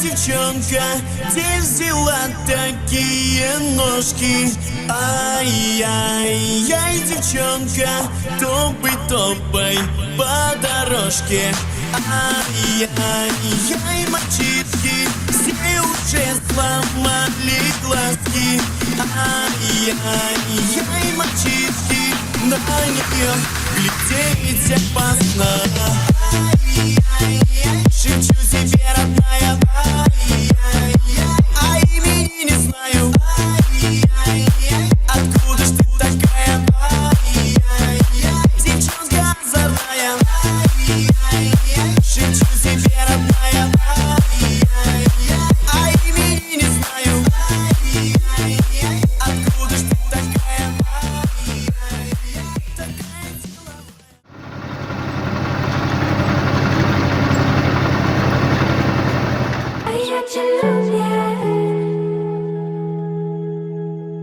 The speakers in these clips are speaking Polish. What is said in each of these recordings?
Девчонка Где такие ножки? Ай-яй-яй, девчонка Топай, топай по дорожке Ай-яй-яй, уже сломали глазки Ай-яй-яй, мальчишки На нее глядеть опасно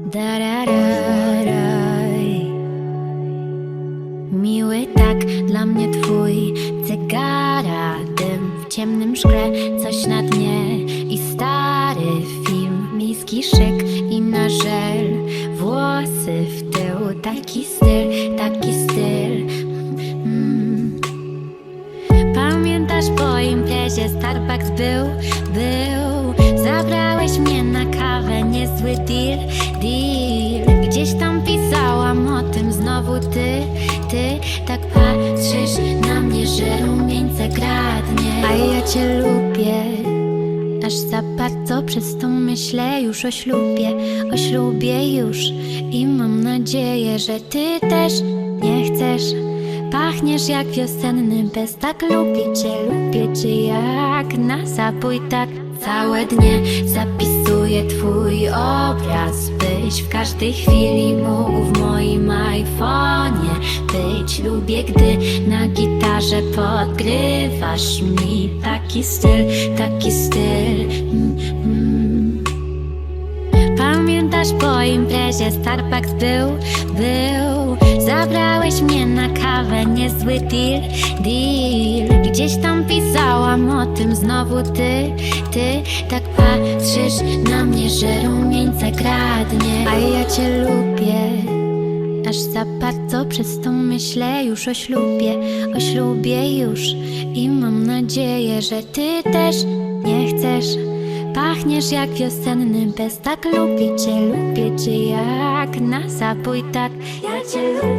Darararaj. Miły tak dla mnie twój cygara Dym w ciemnym szkle, coś na dnie. I stary film, miejski szyk i na żel. Włosy w tył, taki styl, taki styl. Mm. Pamiętasz po imprezie Starbucks był, był deal, deal. Gdzieś tam pisałam o tym znowu ty, ty Tak patrzysz na mnie, że rumieńce kradnie. A ja cię lubię Aż za bardzo przez to myślę już o ślubie, o ślubie już I mam nadzieję, że ty też nie chcesz. Pachniesz jak wiosenny bez tak lubię cię, lubię cię jak na zabój tak Całe dnie zapisuję twój obraz Byś w każdej chwili mógł w moim iPhone'ie być. Lubię gdy na gitarze podgrywasz mi Taki styl, taki styl. Pamiętasz po imprezie Starbucks był, był. Zabrałeś mnie na kawę, niezły deal, deal. Gdzieś tam pisałam o tym znowu ty, ty Tak patrzysz na mnie, że rumieńce kradnie A ja cię lubię Aż za bardzo przez to myślę już o ślubie, o ślubie już I mam nadzieję, że ty też nie chcesz. Pachniesz jak wiosenny bez tak lubię cię, lubię cię jak na zabój tak. Ja cię lubię